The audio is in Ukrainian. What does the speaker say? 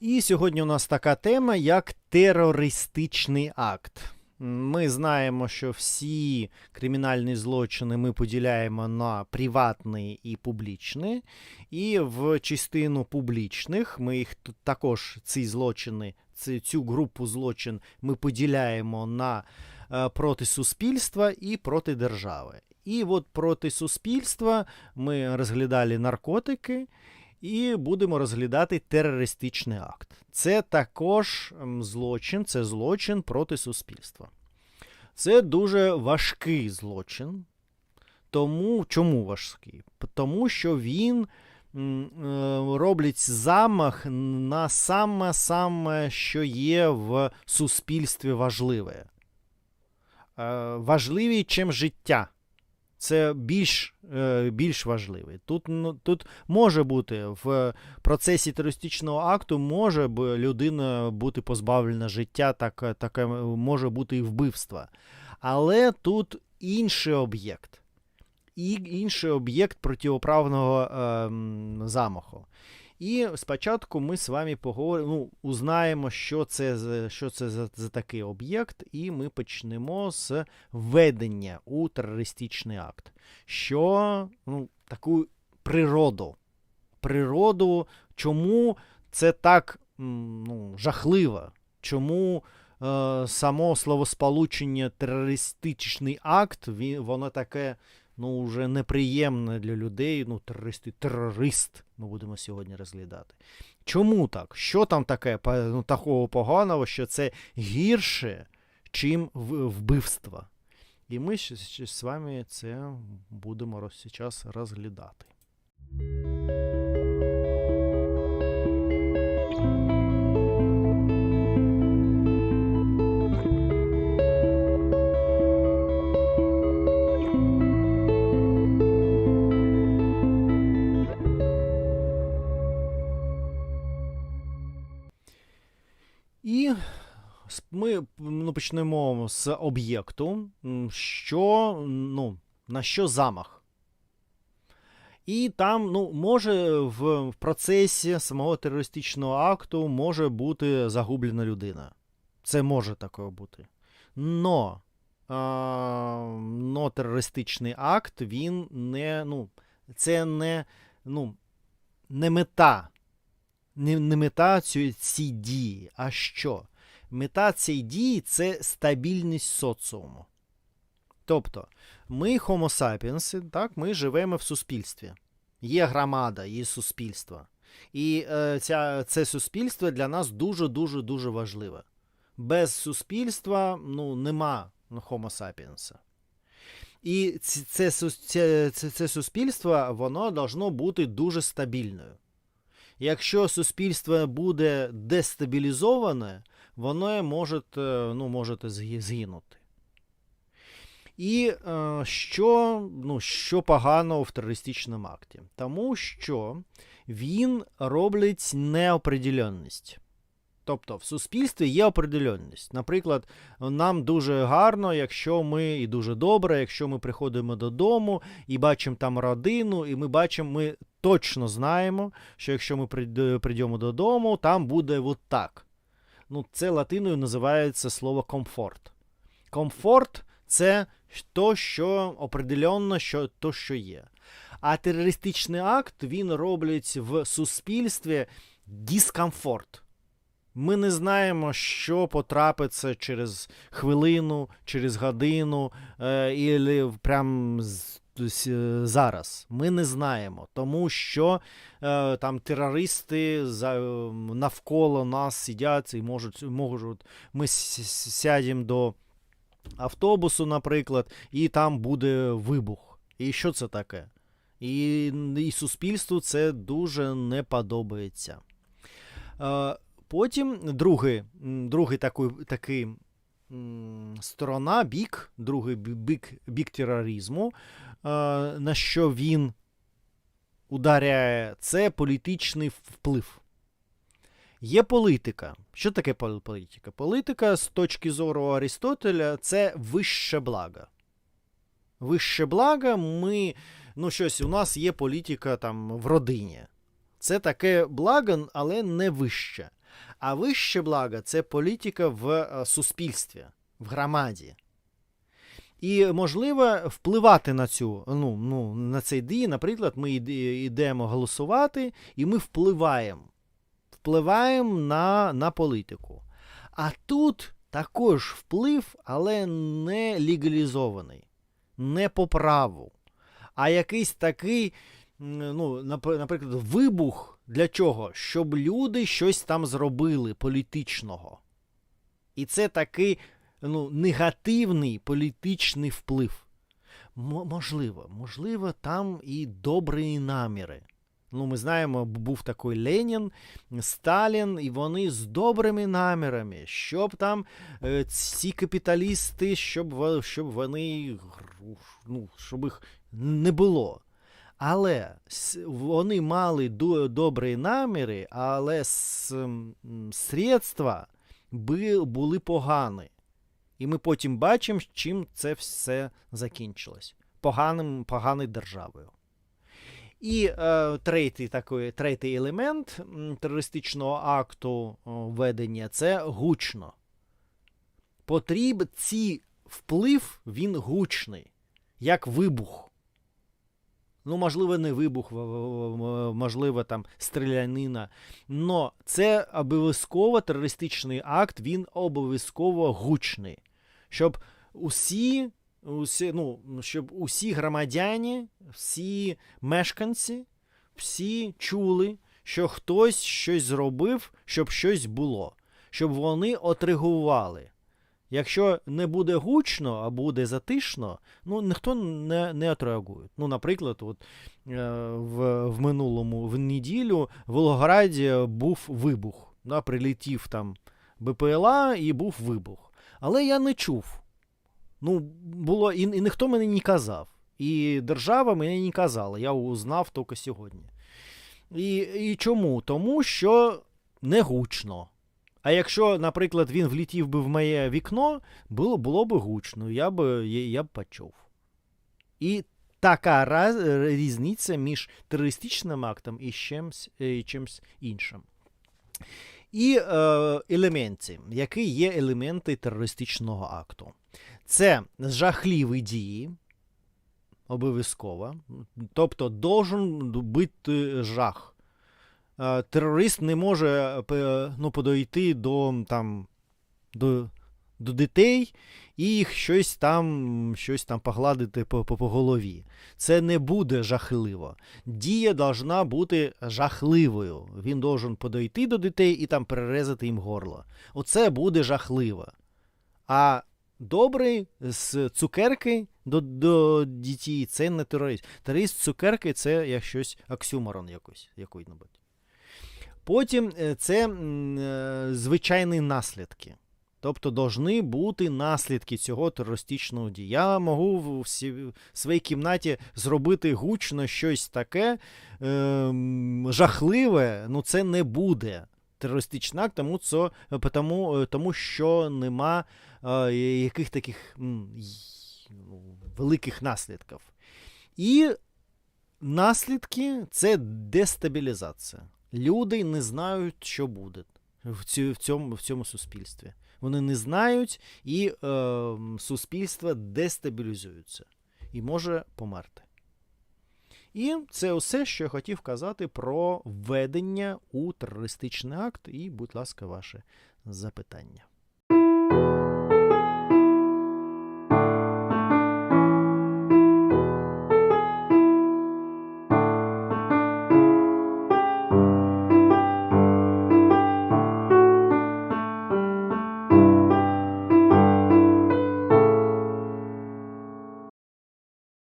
І сьогодні у нас така тема, як терористичний акт. Ми знаємо, що всі кримінальні злочини ми поділяємо на приватні і публічні. І в частину публічних ми їх також ці злочини, цю групу злочин ми поділяємо на е, проти суспільства і проти держави. І от проти суспільства ми розглядали наркотики і будемо розглядати терористичний акт. Це також злочин, це злочин проти суспільства. Це дуже важкий злочин. Тому чому важкий? Тому що він е, робить замах на саме саме, що є в суспільстві важливе. Е, Важливий, чим життя. Це більш, е, більш важливий. Тут, ну, тут може бути в процесі терористичного акту може б людина бути позбавлена життя, так, таке може бути і вбивство. Але тут інший об'єкт. І інший об'єкт протиправного е, замаху. І спочатку ми з вами поговоримо, ну, узнаємо, що це, за- що це за, за такий об'єкт, і ми почнемо з введення у терористичний акт. Що ну, таку природу. Природу, чому це так ну, жахливо? Чому е, само словосполучення терористичний акт, він, воно таке ну, вже неприємне для людей. Ну, терористи, терорист ми будемо сьогодні розглядати. Чому так? Що там таке ну, такого поганого, що це гірше, чим вбивство? І ми ще з вами це будемо зараз розглядати. Почнемо з об'єкту, що, ну, на що замах. І там ну, може в, процесі самого терористичного акту може бути загублена людина. Це може такое бути. Но, а, но терористичний акт, він не, ну, це не, ну, не мета не, не мета цієї дії, а що? Мета цієї дії це стабільність соціуму. Тобто, ми, Homo sapiens, так, ми живемо в суспільстві. Є громада, є суспільство. І е, ця, це суспільство для нас дуже-дуже дуже важливе. Без суспільства ну, нема Homo sapiens. І це, це, це, це суспільство, воно должно бути дуже стабільною. Якщо суспільство буде дестабілізоване, воно може, е, ну, може згі- згинути. І е, що, ну, що поганого в терористичному акті? Тому що він робить неопределенність. Тобто в суспільстві є определенність. Наприклад, нам дуже гарно, якщо ми і дуже добре, якщо ми приходимо додому і бачимо там родину, і ми бачимо, ми точно знаємо, що якщо ми прийдемо додому, там буде от так. Ну, це латиною називається слово комфорт. Комфорт це то, що определенно, що, то, що є. А терористичний акт він робить в суспільстві дискомфорт. Ми не знаємо, що потрапиться через хвилину, через годину, е, і з- зараз. Ми не знаємо, тому що е, там терористи за, е, навколо нас сидять і можуть, можуть ми сядемо до автобусу, наприклад, і там буде вибух. І що це таке? І, і суспільству це дуже не подобається. Е, Потім другий, другий такий, такий сторона, бік, другий бік, бік тероризму, е, на що він ударяє, це політичний вплив. Є політика. Що таке політика? Політика з точки зору Арістотеля це вище благо. Вище благо ми, ну щось, у нас є політика там в родині. Це таке благо, але не вище. А вище благо це політика в е, суспільстві, в громаді. І можливо впливати на цю, ну, ну, на цей дії. Наприклад, ми йдемо голосувати, і ми впливаємо. Впливаємо на, на політику. А тут також вплив, але не легалізований, не по праву, а якийсь такий, ну, наприклад, вибух для чого? Щоб люди щось там зробили політичного. І це такий ну, негативний політичний вплив. М- можливо, можливо, там і добрі наміри. Ну, ми знаємо, був такий Ленін, Сталін, і вони з добрими намірами, щоб там е, ці капіталісти, щоб, щоб вони ну, щоб їх не було. Але вони мали добрі наміри, але средства були погані. І ми потім бачимо, чим це все закінчилось. Поганим, поганою державою. І е, третій, такий, третій елемент терористичного акту ведення це гучно. Потріб ці вплив, він гучний, як вибух. Ну, можливо, не вибух, можливо, там стрілянина. Но це обов'язково терористичний акт, він обов'язково гучний. Щоб усі, усі, ну, щоб усі громадяни, всі мешканці, всі чули, що хтось щось зробив, щоб щось було, щоб вони отреагували. Якщо не буде гучно, а буде затишно, ну ніхто не, не отреагує. Ну, наприклад, от, е, в, в минулому в неділю в Волгограді був вибух. Да, прилетів там БПЛА і був вибух. Але я не чув. Ну, було, і, і ніхто мені не казав. І держава мені не казала, я узнав тільки сьогодні. І, і чому? Тому що не гучно. А якщо, наприклад, він влетів би в моє вікно, було, було б гучно, я б, я, б почув. І така раз, різниця між терористичним актом і чимсь, і чимсь іншим. І е, елементи, які є елементи терористичного акту. Це жахливі дії, обов'язково. Тобто, должен бути жах. Е, Терорист не може е, ну, подойти до, там, до, до дітей і їх щось там, щось там погладити по, по, по голові. Це не буде жахливо. Дія должна бути жахливою. Він должен подойти до дітей і там перерезати їм горло. Оце буде жахливо. А добрий з цукерки до, до дітей це не терорист. Терорист з цукерки це як щось оксюморон якось, який-небудь. Потім е, це е, звичайні наслідки. Тобто должны бути наслідки цього терористичного дії. Я можу в своїй кімнаті зробити гучно щось таке ем, жахливе, ну це не буде терористичний акт, тому, це, тому, е, тому що нема е, яких таких м, ну, великих наслідків. І наслідки це дестабілізація. Люди не знають, що буде в, цьому, в цьому суспільстві. Вони не знають, і е, суспільство дестабілізується і може померти. І це все, що я хотів казати про введення у терористичний акт. І, будь ласка, ваше запитання.